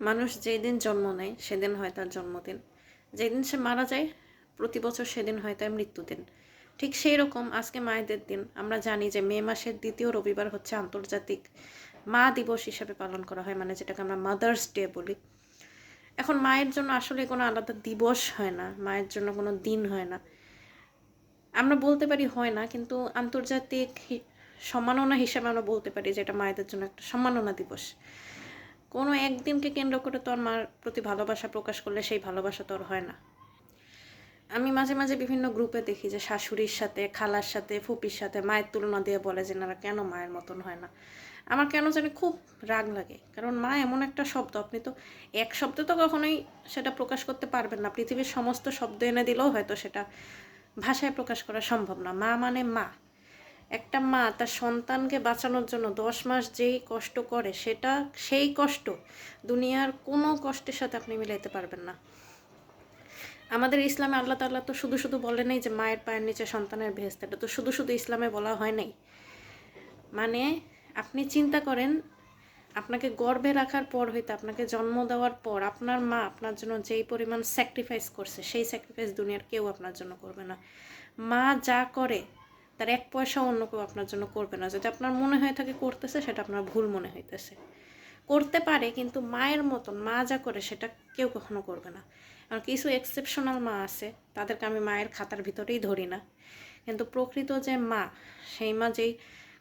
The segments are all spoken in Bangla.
মানুষ যেই দিন জন্ম নেয়, সেদিন হয় তার জন্মদিন। যেদিন সে মারা যায়, প্রতি বছর সেদিন হয় তার মৃত্যুদিন। ঠিক সেই রকম আজকে মায়েদের দিন। আমরা জানি যে মে মাসের দ্বিতীয় রবিবার হচ্ছে আন্তর্জাতিক মা দিবস হিসাবে পালন করা হয় মানে যেটাকে আমরা মাদার্স ডে বলি। এখন মায়ের জন্য আসলে কোনো আলাদা দিবস হয় না, মায়ের জন্য কোনো দিন হয় না। আমরা বলতে পারি হয় না, কিন্তু আন্তর্জাতিক সম্মাননা হিসাবে আমরা বলতে পারি যে এটা মায়েদের জন্য একটা সম্মাননা দিবস। কোনো একদিনকে কেন্দ্র করে তো মার প্রতি ভালোবাসা প্রকাশ করলে সেই ভালোবাসা তো আর হয় না। আমি মাঝে মাঝে বিভিন্ন গ্রুপে দেখি যে শাশুড়ির সাথে, খালার সাথে, ফুপির সাথে মায়ের তুলনা দিয়ে বলে যে না, কেন মায়ের মতন হয় না? আমার কেন জানি খুব রাগ লাগে। কারণ মা এমন একটা শব্দ, আপনি তো এক শব্দে তো কখনোই সেটা প্রকাশ করতে পারবেন না। পৃথিবীর সমস্ত শব্দ এনে দিলেও হয়তো সেটা ভাষায় প্রকাশ করা সম্ভব না। মা মানে মা। একটা মা তার সন্তানকে বাঁচানোর জন্য দশ মাস যেই কষ্ট করে, সেটা সেই কষ্ট দুনিয়ার কোনো কষ্টের সাথে আপনি মিলাইতে পারবেন না। আমাদের ইসলামে আল্লাহ তাল্লাহ তো শুধু শুধু বলে নাই যে মায়ের পায়ের নিচে সন্তানের ভেস্ত। এটা তো শুধু শুধু ইসলামে বলা হয় নাই। মানে আপনি চিন্তা করেন, আপনাকে গর্বে রাখার পর হইতে, আপনাকে জন্ম দেওয়ার পর আপনার মা আপনার জন্য যেই পরিমাণ স্যাক্রিফাইস করছে, সেই স্যাক্রিফাইস দুনিয়ার কেউ আপনার জন্য করবে না। মা যা করে তার এক পয়সা অন্য কেউ আপনার জন্য করবে না। যদি আপনার মনে হয়ে থাকে করতেছে, সেটা আপনার ভুল মনে হইতেছে। করতে পারে, কিন্তু মায়ের মতন মা যা করে, সেটা কেউ কখনো করবে না। আর কিছু এক্সেপশনাল মা আছে, তাদেরকে আমি মায়ের খাতার ভিতরেই ধরি না। কিন্তু প্রকৃত যে মা, সেই মা যেই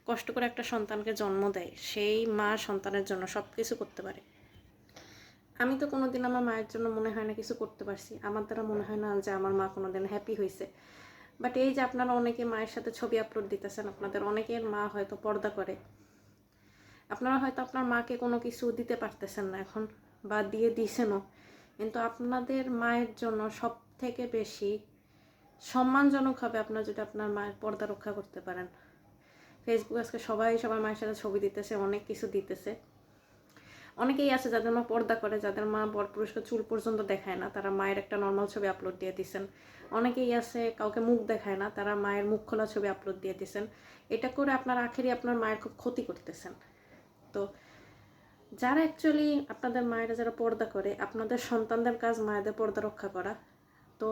কষ্ট করে একটা সন্তানকে জন্ম দেয়, সেই মা সন্তানের জন্য সব কিছু করতে পারে। আমি তো কোনোদিন আমার মায়ের জন্য মনে হয় না কিছু করতে পারছি। আমার দ্বারা মনে হয় না যে আমার মা কোনোদিন হ্যাপি হয়েছে বাট এই যে আপনারা অনেকে মায়ের সাথে ছবি আপলোড দিতেছেন, আপনাদের অনেকের মা হয়তো পর্দা করে। আপনারা হয়তো আপনার মাকে কোনো কিছু দিতে পারতেছেন না এখন, বা দিয়ে দিছেনও। কিন্তু আপনাদের মায়ের জন্য সব থেকে বেশি সম্মানজনক হবে আপনার যদি আপনার মায়ের পর্দা রক্ষা করতে পারেন। ফেসবুক আজকে সবাই সবার মায়ের সাথে ছবি দিতেছে, অনেক কিছু দিতেছে। অনেকেই আছে যাদের মা পর্দা করে, যাদের মা বর পুরুষকে চুল পর্যন্ত দেখায় না, তারা মায়ের একটা নর্মাল ছবি আপলোড দিয়ে দিছেন। অনেকেই আছে কাউকে মুখ দেখায় না, তারা মায়ের মুখ খোলা ছবি আপলোড দিয়ে দিছেন। এটা করে আপনার আখেরই আপনার মায়ের খুব ক্ষতি করতেছেন। তো যারা অ্যাকচুয়ালি আপনাদের মায়েরা যারা পর্দা করে, আপনাদের সন্তানদের কাজ মায়েদের পর্দা রক্ষা করা। তো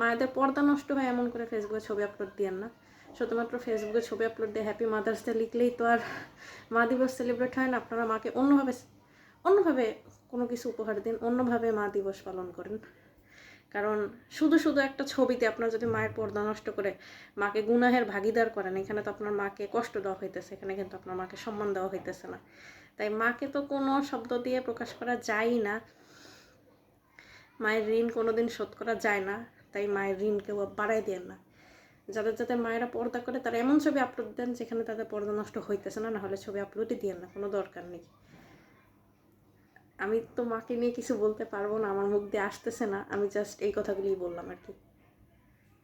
মায়েদের পর্দা নষ্ট হয় এমন করে ফেসবুকে ছবি আপলোড দিয়েন না। শুধুমাত্র ফেসবুকে ছবি আপলোড দিয়ে হ্যাপি মাদার্স ডে লিখলেই তো আর মা দিবস সেলিব্রেট হয় না, আপনারা মাকে অন্যভাবে অন্যভাবে কোনো কিছু উপহার দিন, অন্যভাবে মা দিবস পালন করেন। কারণ শুধু শুধু একটা ছবিতে আপনার যদি মায়ের পর্দা নষ্ট করে মাকে গুনাহের ভাগিদার করেন, এখানে তো আপনার মাকে কষ্ট দেওয়া হইতেছে, এখানে কিন্তু আপনার মাকে সম্মান দেওয়া হইতেছে না। তাই মাকে তো কোনো শব্দ দিয়ে প্রকাশ করা যায় না। মায়ের ঋণ কোনোদিন শোধ করা যায় না, তাই মায়ের ঋণ কেউ বাড়াই দেন না। যাদের যাদের মায়েরা পর্দা করে, তারা এমন ছবি আপলোড দেন যেখানে তাদের পর্দা নষ্ট হইতেছে না, নাহলে ছবি আপলোডই দিয়েন না, কোনো দরকার নেই। আমি তো মাকে নিয়ে কিছু বলতে পারব না, আমার মুখ দিয়ে আসতেছে না। আমি জাস্ট এই কথাগুলিই বললাম আর কি।